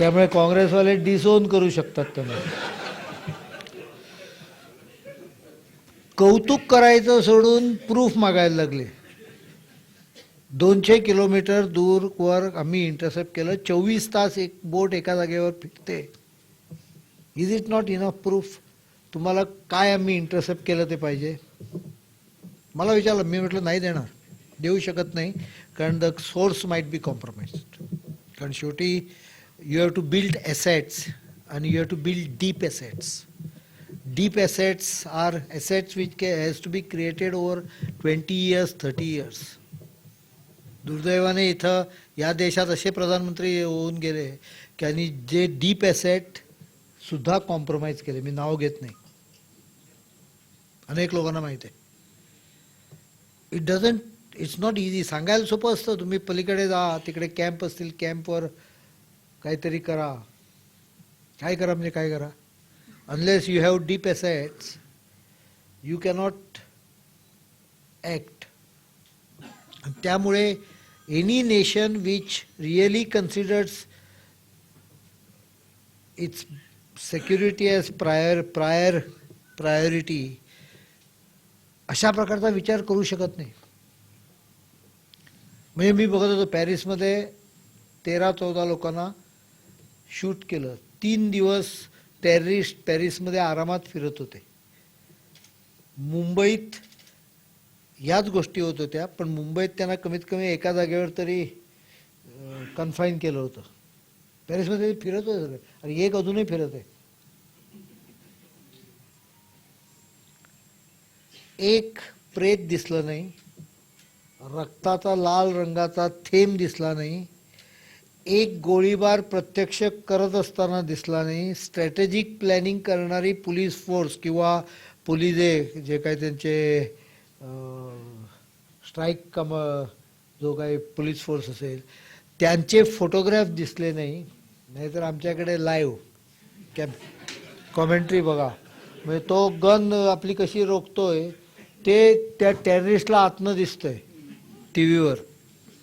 त्यामुळे काँग्रेसवाले डिसोन करू शकतात त्यांना कौतुक करायचं सोडून प्रूफ मागायला लागले. दोनशे किलोमीटर दूर वर आम्ही इंटरसेप्ट केलं. चोवीस तास एक बोट एका जागेवर फिरते. Is it not enough proof तुम्हाला काय आम्ही इंटरसेप्ट केलं ते पाहिजे? मला विचारलं मी म्हटलं नाही देणार. देऊ शकत नाही. कारण the source might be compromise कारण शेवटी you have to build assets आणि you have to build deep assets deep assets are assets which has to be created over 20 years 30 years. दुर्दैवाने इथं या देशात असे प्रधानमंत्री होऊन गेले की आणि जे डीप ॲसेट सुद्धा कॉम्प्रोमाइज केले. मी नाव घेत नाही. अनेक लोकांना माहिती आहे. It doesn't it's not easy सांगायला सोपं असतं. तुम्ही पलीकडे जा तिकडे कॅम्प असतील कॅम्पवर काहीतरी करा. काय करा म्हणजे काय करा? Unless you have deep assets you cannot act त्यामुळे any nation which really considers its security as prior prior priority अशा प्रकारचा विचार करू शकत नाही. म्हणजे मी बघत होतो पॅरिसमध्ये तेरा चौदा लोकांना शूट केलं. तीन दिवस टेररिस्ट पॅरिसमध्ये आरामात फिरत होते. मुंबईत याच गोष्टी होत होत्या पण मुंबईत त्यांना कमीत कमी एका जागेवर तरी कन्फाईन केलं होतं. पॅरिसमध्ये फिरत होते सगळे. आणि एक अजूनही फिरत आहे. एक प्रेत दिसलं नाही. रक्ताचा लाल रंगाचा थेंब दिसला नाही. एक गोळीबार प्रत्यक्ष करत असताना दिसला नाही. स्ट्रॅटेजिक प्लॅनिंग करणारी पोलीस फोर्स किंवा पोलिसे जे काही त्यांचे स्ट्राईक कम जो काही पोलीस फोर्स असेल त्यांचे फोटोग्राफ दिसले नाही. नाहीतर आमच्याकडे लाईव्ह कॅप कॉमेंट्री बघा. म्हणजे तो गन आपली कशी रोखतोय ते त्या टेररिस्टला आतनं दिसतंय टी व्हीवर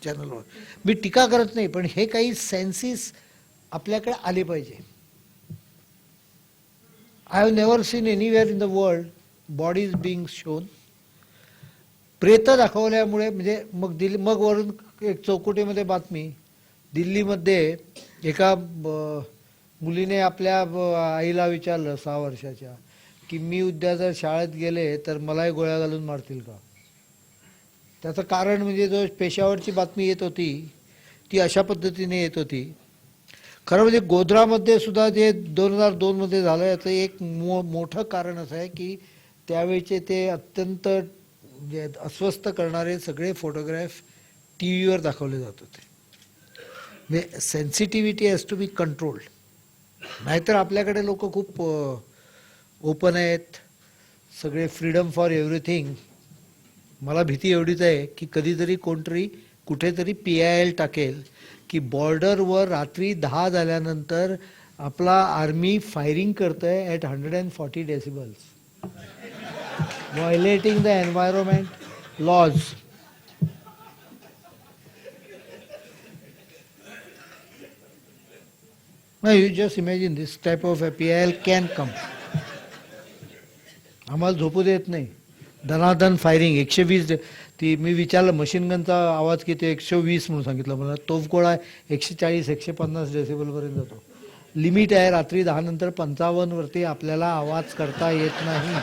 चॅनलवर मी टीका करत नाही पण हे काही सेन्सेस आपल्याकडे आले पाहिजे. I have never seen anywhere in the world bodies being shown प्रेत दाखवल्यामुळे म्हणजे मग दिल्ली मग वरून एक चौकटीमध्ये बातमी दिल्लीमध्ये एका मुलीने आपल्या आईला विचारलं सहा वर्षाच्या की मी उद्या जर शाळेत गेले तर मलाही गोळ्या घालून मारतील का? त्याचं कारण म्हणजे जो पेशावरची बातमी येत होती ती अशा पद्धतीने येत होती. खरं म्हणजे गोध्रामध्ये सुद्धा जे दोन हजार दोनमध्ये झालं याचं एक मो मोठं कारण असं आहे की त्यावेळचे ते अत्यंत म्हणजे अस्वस्थ करणारे सगळे फोटोग्राफ टी व्हीवर दाखवले जात होते. म्हणजे sensitivity has to be controlled नाहीतर आपल्याकडे लोक खूप ओपन आहेत सगळे फ्रीडम फॉर एव्हरीथिंग मला भीती एवढीच आहे की कधीतरी कोणतरी कुठेतरी पी आय एल टाकेल की बॉर्डरवर रात्री दहा झाल्यानंतर आपला आर्मी फायरिंग करतंय at hundred and forty decibels violating the environment laws you just imagine this type of P I L can come आम्हाला झोपू देत नाही. धनाधन फायरिंग एकशे वीस ती मी विचारलं मशीन गनचा आवाज किती एकशे वीस म्हणून सांगितलं मला. तोफगोळा एकशे चाळीस एकशे पन्नास डेसिबलपर्यंत जातो. लिमिट आहे रात्री दहा नंतर पंचावन्नवरती आपल्याला आवाज करता येत नाही.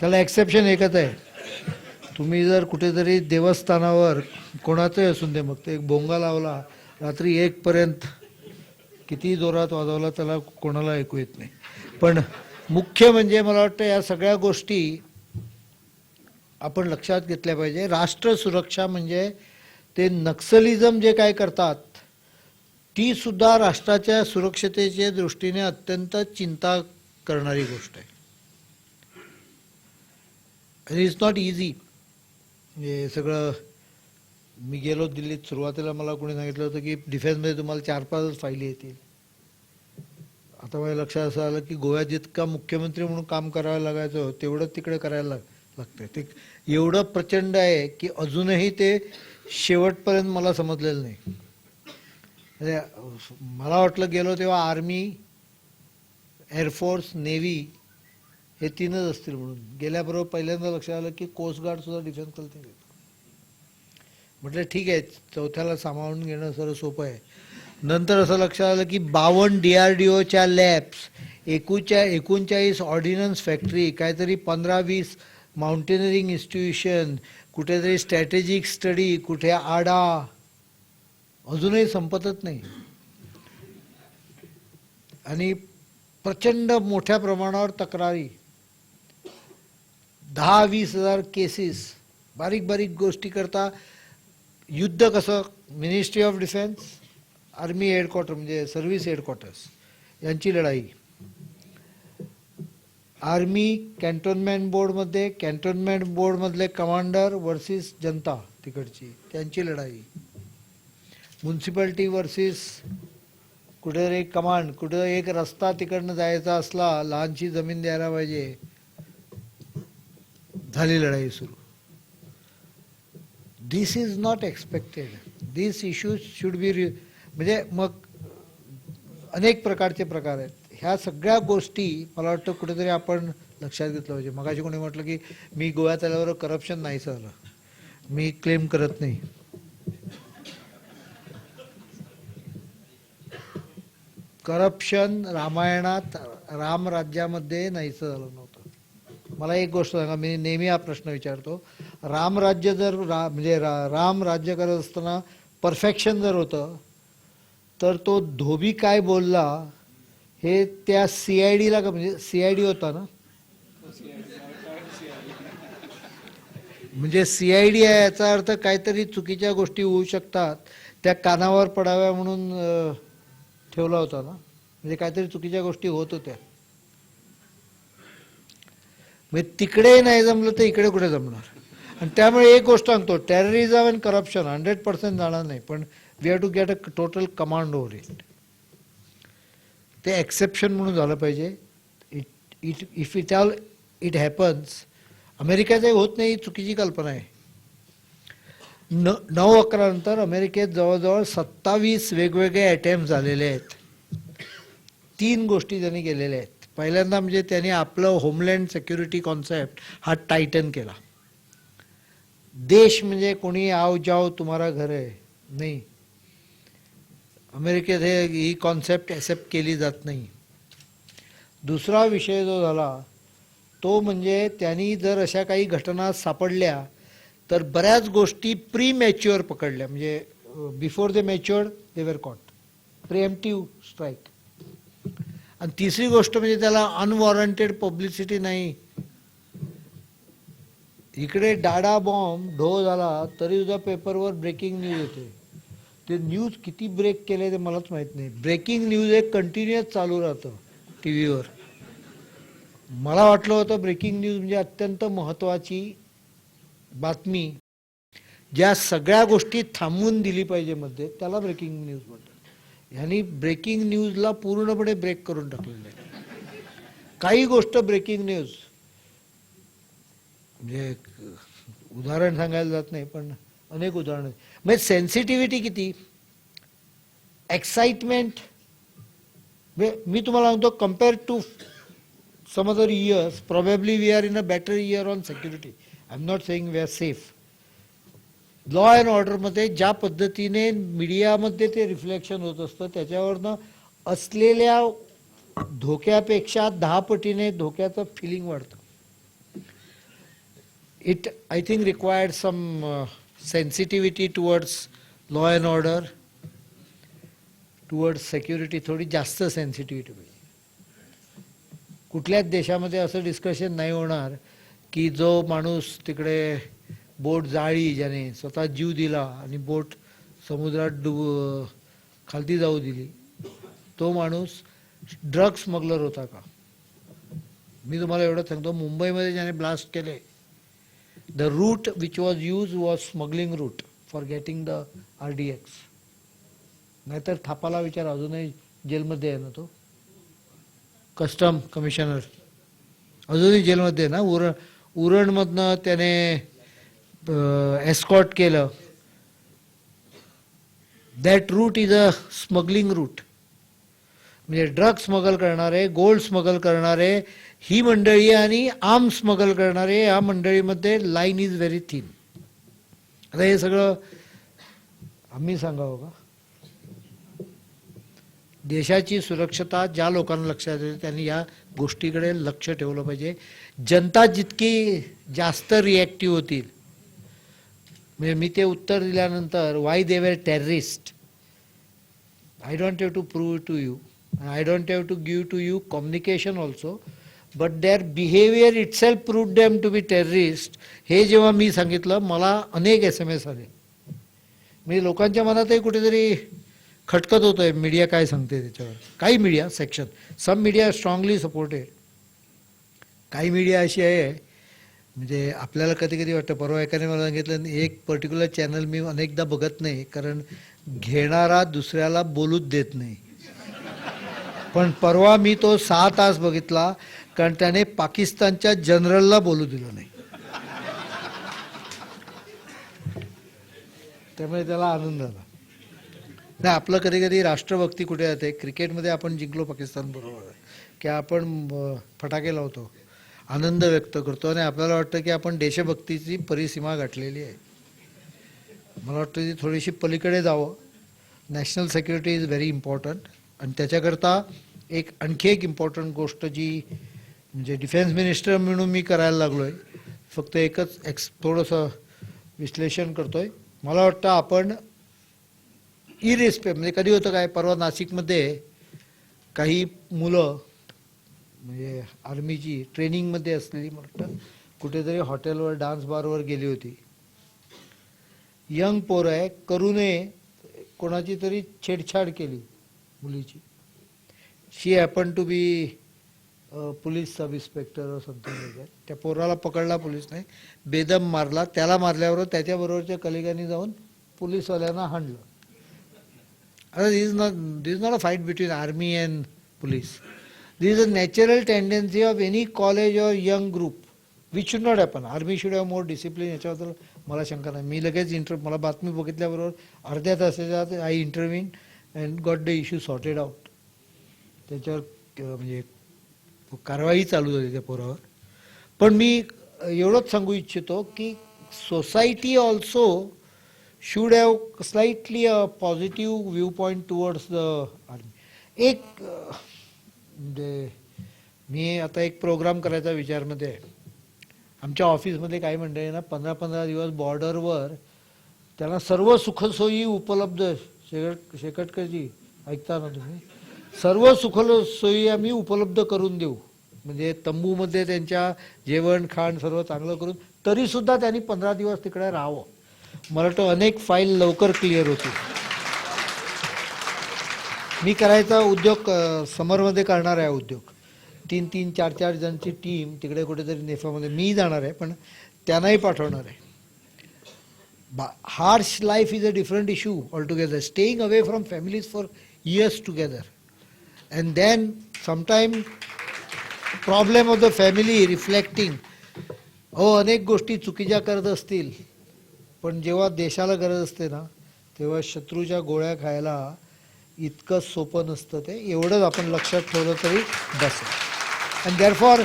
त्याला एक्सेप्शन एकच आहे. तुम्ही जर कुठेतरी देवस्थानावर कोणाचंही असून दे मग ते एक भोंगा लावला रात्री एकपर्यंत किती जोरात वाजवला त्याला कोणाला ऐकू येत नाही. पण मुख्य म्हणजे मला वाटतं या सगळ्या गोष्टी आपण लक्षात घेतल्या पाहिजे. राष्ट्र सुरक्षा म्हणजे ते नक्सलिझम जे काय करतात ती सुद्धा राष्ट्राच्या सुरक्षतेच्या दृष्टीने अत्यंत चिंता करणारी गोष्ट आहे. इज नॉट इझी हे सगळं मी गेलो दिल्लीत सुरुवातीला मला कोणी सांगितलं होतं की डिफेन्समध्ये तुम्हाला चार पाचच फायली येतील. आता माझ्या लक्षात असं आलं की गोव्यात जितका मुख्यमंत्री म्हणून काम करावं लागायचं तेवढं तिकडे करायला लाग लागतं ते एवढं प्रचंड आहे की अजूनही ते शेवटपर्यंत मला समजलेलं नाही. म्हणजे मला वाटलं गेलो तेव्हा आर्मी एअरफोर्स नेव्ही हे तीनच असतील म्हणून. गेल्याबरोबर पहिल्यांदा लक्षात आलं की कोस्ट गार्ड सुद्धा डिफेन्स कलते म्हटलं ठीक आहे चौथ्याला सामावून घेणं सर्व सोपं आहे. नंतर असं लक्षात आलं की बावन्न डी आर डी ओच्या लॅब्स एकूच्या एकोणचाळीस ऑर्डिनन्स फॅक्टरी काहीतरी पंधरा वीस माउंटेनरिंग इन्स्टिट्यूशन कुठेतरी स्ट्रॅटेजिक स्टडी कुठे आडा. अजूनही संपतच नाही. आणि प्रचंड मोठ्या प्रमाणावर तक्रारी. दहा वीस हजार केसेस बारीक बारीक गोष्टी करता युद्ध कसं? Ministry of defence army headquarter म्हणजे सर्व्हिस हेडक्वार्टर्स यांची लढाई. आर्मी कॅन्टोनमेंट बोर्डमध्ये कॅन्टोनमेंट बोर्डमधले कमांडर वर्सेस जनता तिकडची त्यांची लढाई. म्युन्सिपॅलिटी वर्सेस कुठं एक कमांड कुठं एक रस्ता तिकडनं जायचा असला लहानशी जमीन द्यायला पाहिजे झाली लढाई सुरू. This is not expected this issues should be म्हणजे मग अनेक प्रकारचे प्रकार आहेत. ह्या सगळ्या गोष्टी मला वाटतं कुठेतरी आपण लक्षात घेतलं पाहिजे. मगाशी कोणी म्हटलं की मी गोव्यात आल्यावर करप्शन नाही झालं मी क्लेम करत नाही. करप्शन रामायणात रामराज्यामध्ये नाहीचं झालं नव्हतं. मला एक गोष्ट सांगा मी नेहमी हा प्रश्न विचारतो. रामराज्य जर रा म्हणजे रा राम राज्य करत असताना परफेक्शन जर होतं तर तो धोबी काय बोलला हे त्या सी आय डीला का म्हणजे सी आय डी होता ना? म्हणजे सी आय डी आहे याचा अर्थ काहीतरी चुकीच्या गोष्टी होऊ शकतात त्या कानावर पडाव्या म्हणून ठेवला होता ना? म्हणजे काहीतरी चुकीच्या गोष्टी होत होत्या. म्हणजे तिकडे नाही जमलं तर इकडे कुठे जमणार? आणि त्यामुळे एक गोष्ट सांगतो terrorism and corruption hundred percent जाणार नाही पण we have to get a total command over it ते एक्सेप्शन म्हणून झालं पाहिजे. It it if it all it happens अमेरिकेचं होत नाही ही चुकीची कल्पना आहे. न नऊ अकरा नंतर अमेरिकेत जवळजवळ सत्तावीस वेगवेगळे अटेम्प्ट झालेले आहेत. तीन गोष्टी त्यांनी केलेल्या आहेत. पहिल्यांदा म्हणजे त्यांनी आपलं होमलँड सेक्युरिटी कॉन्सेप्ट हा टायटन केला. देश म्हणजे कोणी आव जाव तुम्हाला घर आहे. नाही. अमेरिकेत हे ही कॉन्सेप्ट ॲक्सेप्ट केली जात नाही. दुसरा विषय जो झाला तो म्हणजे त्यांनी जर अशा काही घटना सापडल्या तर बऱ्याच गोष्टी प्री मॅच्युअर पकडल्या. म्हणजे before they matured they were caught preemptive strike आणि तिसरी गोष्ट म्हणजे त्याला अनवॉरंटेड पब्लिसिटी नाही. इकडे डाडा बॉम्ब ढो झाला तरी सुद्धा पेपरवर ब्रेकिंग न्यूज येते ते न्यूज किती ब्रेक केले ते मलाच माहीत नाही. ब्रेकिंग न्यूज एक कंटिन्युअस चालू राहतं टी व्हीवर मला वाटलं होतं ब्रेकिंग न्यूज म्हणजे अत्यंत महत्त्वाची बातमी ज्या सगळ्या गोष्टी थांबवून दिली पाहिजे मध्ये त्याला ब्रेकिंग न्यूज म्हणतात. ह्यांनी ब्रेकिंग न्यूजला पूर्णपणे ब्रेक करून टाकलेलं आहे. काही गोष्ट ब्रेकिंग न्यूज म्हणजे उदाहरण सांगायला जात नाही पण अनेक उदाहरणं. म्हणजे सेन्सिटिव्हिटी किती? एक्साइटमेंट म्हणजे मी तुम्हाला सांगतो compare to some other years probably we are in a better year on security I am not saying we are safe law and ऑर्डरमध्ये ज्या पद्धतीने मीडियामध्ये ते रिफ्लेक्शन होत असतं त्याच्यावरनं असलेल्या धोक्यापेक्षा दहा पटीने धोक्याचं फिलिंग वाढतं. It I think required some sensitivity towards law and order towards security थोडी जास्त सेन्सिटिव्हिटी पाहिजे. कुठल्याच देशामध्ये असं डिस्कशन नाही होणार की जो माणूस तिकडे बोट जाळी ज्याने स्वतः जीव दिला आणि बोट समुद्रात डुब खालती जाऊ दिली तो माणूस ड्रग्स स्मगलर होता का? मी तुम्हाला एवढं सांगतो मुंबईमध्ये ज्याने ब्लास्ट केले the route which was used was smuggling route for getting the R D X नाहीतर थापाला विचार अजूनही जेलमध्ये आहे ना तो? कस्टम कमिशनर अजूनही जेलमध्ये आहे ना? उरण उरणमधनं त्याने एस्कॉट केलं. That route is a smuggling route म्हणजे ड्रग स्मगल करणारे गोल्ड स्मगल करणारे ही मंडळी आणि आर्म स्मगल करणारे या मंडळीमध्ये लाईन इज व्हेरी थिन आता हे सगळं आम्ही सांगावं का? देशाची सुरक्षता ज्या लोकांना लक्षात येते त्यांनी या गोष्टीकडे लक्ष ठेवलं पाहिजे. जनता जितकी जास्त रिॲक्टिव्ह होतील म्हणजे मी ते उत्तर दिल्यानंतर why they were terrorist I don't have to prove to you I don't have to give to you communication also but their behaviour itself prove them to be terrorist हे जेव्हा मी सांगितलं मला अनेक एस एम एस आले. म्हणजे लोकांच्या मनातही कुठेतरी खटकत आहे मीडिया काय सांगते त्याच्यावर. काही media section some media strongly supported काही मीडिया अशी आहे म्हणजे आपल्याला कधी कधी वाटतं परवा एकाने मला सांगितलं एक पर्टिक्युलर चॅनल मी अनेकदा बघत नाही कारण घेणारा दुसऱ्याला बोलूच देत नाही. पण परवा मी तो सहा तास बघितला कारण त्याने पाकिस्तानच्या जनरलला बोलू दिलं नाही. त्यामुळे त्याला आनंद झाला नाही आपलं कधी कधी राष्ट्रभक्ती कुठे जाते? क्रिकेटमध्ये आपण जिंकलो पाकिस्तान बरोबर की आपण फटाके लावतो आनंद व्यक्त करतो आणि आपल्याला वाटतं की आपण देशभक्तीची परिसीमा गाठलेली आहे. मला वाटतं ती थोडीशी पलीकडे जावं. National security is very important आणि त्याच्याकरता एक आणखी एक इम्पॉर्टंट गोष्ट जी म्हणजे डिफेन्स मिनिस्टर म्हणून मी करायला लागलो आहे फक्त एकच एक्स थोडंसं विश्लेषण करतोय. मला वाटतं आपण इरेस्पे म्हणजे कधी होतं काय परवा नाशिकमध्ये काही मुलं म्हणजे आर्मीची ट्रेनिंगमध्ये असलेली म्हटलं कुठेतरी हॉटेलवर डान्स बारवर गेली होती. यंग पोर आहे करूने कोणाची तरी छेडछाड केली. मुलीची. She happen to be police sub inspector something त्या पोराला पकडला पोलिसने बेदम मारला त्याला मारल्यावर त्याच्याबरोबरच्या कलिगांनी जाऊन पोलीसवाल्यांना हाणलं. आता this is not this is not a fight between army and police this is a natural tendency of any college or young group which should not happen army should have more discipline याच्याबद्दल मला शंका नाही. मी लगेच inter मला बातमी बघितल्याबरोबर अर्ध्या तासाच्या I intervene and got the issue sorted out त्याच्यावर म्हणजे कारवाई चालू झाली त्या पोरावर. पण मी एवढंच सांगू इच्छितो की society also should have slightly a positive view point towards the army एक म्हणजे मी आता एक प्रोग्राम करायचा विचारमध्ये आहे. आमच्या ऑफिसमध्ये काही मंडळी ना पंधरा पंधरा दिवस बॉर्डरवर त्यांना सर्व सुखसोयी उपलब्ध शेकट शेकटकरजी ऐकता ना तुम्ही? सर्व सुखसोयी आम्ही उपलब्ध करून देऊ. म्हणजे तंबूमध्ये त्यांच्या जेवण खाण सर्व चांगलं करून तरीसुद्धा त्यांनी पंधरा दिवस तिकडे राहावं. मला वाटतं अनेक फाईल लवकर क्लिअर होती मी करायचा उद्योग समरमध्ये करणार आहे उद्योग. तीन तीन चार चार जणची टीम तिकडे कुठेतरी नेफामध्ये. मी जाणार आहे पण त्यांनाही पाठवणार आहे. Harsh life is a different issue altogether staying away from families for years together and then sometime problem of the family reflecting हो अनेक गोष्टी चुकीच्या करत असतील. पण जेव्हा देशाला गरज असते ना तेव्हा शत्रूच्या गोळ्या खायला इतकं सोपं नसतं ते. एवढंच आपण लक्षात ठेवलं तरी बस अँड देअरफॉर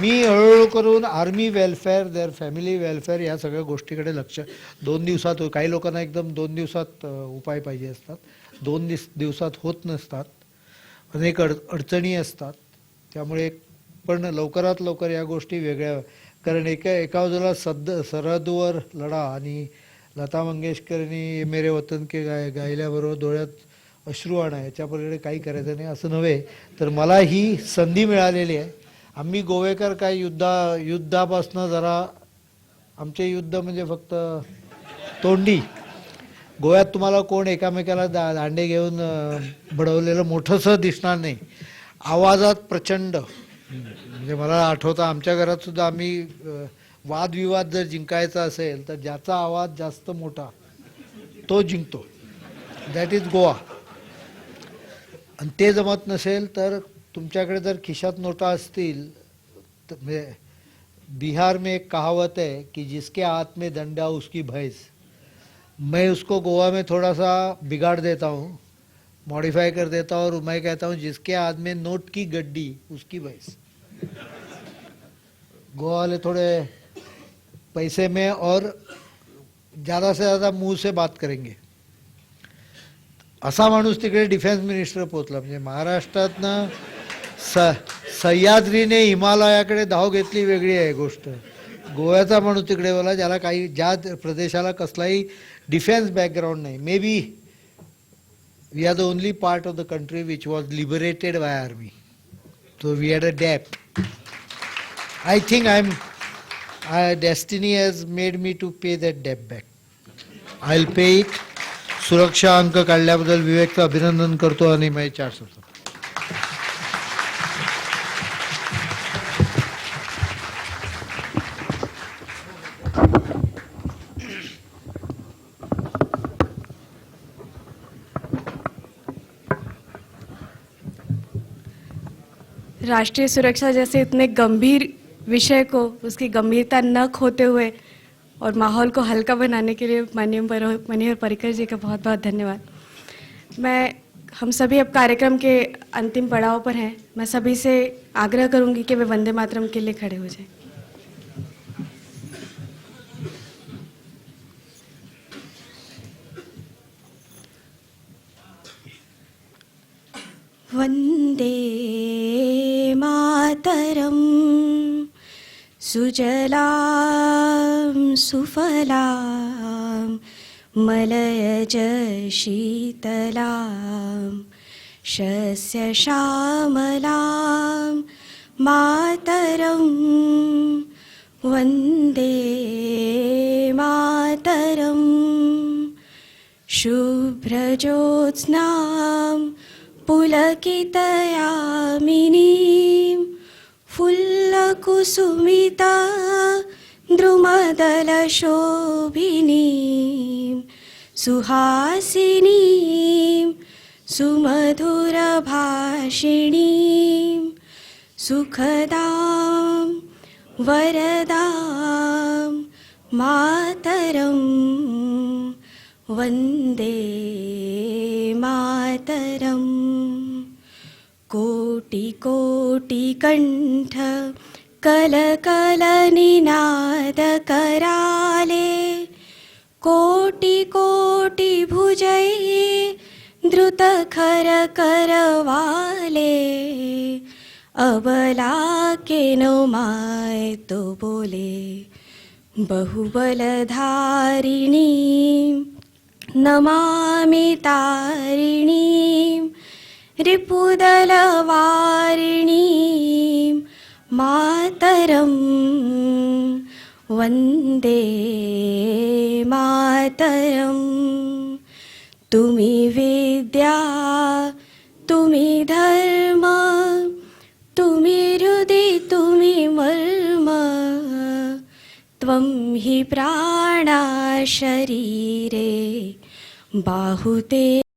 मी हळूहळू करून army welfare their family welfare या सगळ्या गोष्टीकडे लक्ष. दोन दिवसात हो- काही लोकांना एकदम दोन दिवसात उपाय पाहिजे असतात. दोन दिस दिवसात होत नसतात. अनेक अड अडचणी असतात. त्यामुळे पण लवकरात लवकर या गोष्टी वेगळ्या कारण एका एका बाजूला सद सरहदवर लढा आणि लता मंगेशकरनी मेरे वतन के गाय गायल्याबरोबर डोळ्यात अश्रू आणा याच्या पलीकडे काही करायचं नाही असं नव्हे. तर मला ही संधी मिळालेली आहे. आम्ही गोवेकर काय युद्धा युद्धापासनं जरा आमचे युद्ध म्हणजे फक्त तोंडी. गोव्यात तुम्हाला कोण एकामेकाला दा दांडे घेऊन बडवलेलं मोठंसं दिसणार नाही. आवाजात प्रचंड. म्हणजे मला आठवतं आमच्या घरात सुद्धा आम्ही वादविवाद जर जिंकायचा असेल तर ज्याचा आवाज जास्त मोठा तो जिंकतो. That is Goa. आणि ते जमत नसेल तर तुमच्याकडे जर खिशात नोटा असतील तर म्हणजे बिहार में एक कहावत है कि जिसके हाथ में डंडा उसकी भैंस। मैं उसको गोवा में थोड़ा सा बिगाड़ देता हूँ मॉडिफाई कर देता हूँ और मैं कहता हूँ जिसके हाथ में नोट की गड्डी उसकी भैंस। गोवा वाले थोड़े पैसे में और ज़्यादा से ज़्यादा मुंह से बात करेंगे। असा माणूस तिकडे डिफेन्स मिनिस्टर पोचला म्हणजे महाराष्ट्रातनं स सह्याद्रीने हिमालयाकडे धाव घेतली वेगळी आहे गोष्ट. गोव्याचा माणूस तिकडे बोला ज्याला काही ज्या प्रदेशाला कसलाही डिफेन्स बॅकग्राऊंड नाही. Maybe we are the only part of the country which was liberated by army so we had a debt I think I am I destiny has made me to pay that debt back I will pay it सुरक्षा अंक काढल्याबद्दल विवेकचं अभिनंदन करतो आणि माझे चार होतो राष्ट्रीय सुरक्षा जैसे इतने गंभीर विषय को, उसकी गंभीरता न खोते हुए और माहौल को हल्का बनाने के लिए माननीय मनोहर पर्रिकर जी का बहुत बहुत धन्यवाद। मैं, हम सभी अब कार्यक्रम के अंतिम पड़ाव पर हैं। मैं सभी से आग्रह करूँगी कि वे वंदे मातरम के लिए खड़े हो जाएँ। वंदे मातरम्। सुजलां सुफलां मलयज शीतलां शस्यश्यामलां मातरं वन्दे मातरम्। शुभ्रज्योत्स्नां पुलकितयामिनीं फुल्लकुसुमिता द्रुमदलशोभिनीं सुहासिनीं सुमधुरभाषिणीं सुखदां वरदां मातरं वन्दे मातरम्। कोटी कोटी कोटिकोटिकण्ठ कलकलनिनादकराले खर द्रुतखरकरवाले अबला के नो माय तो बोले बहुबलधारिणी नमामि तारिणी. रिपुदलवारिणीं मातरं वन्दे मातरं तुमि विद्या तुमि धर्म तुमि हृदि तुमि मर्म। त्वं हि प्राणा शरीरे बाहुते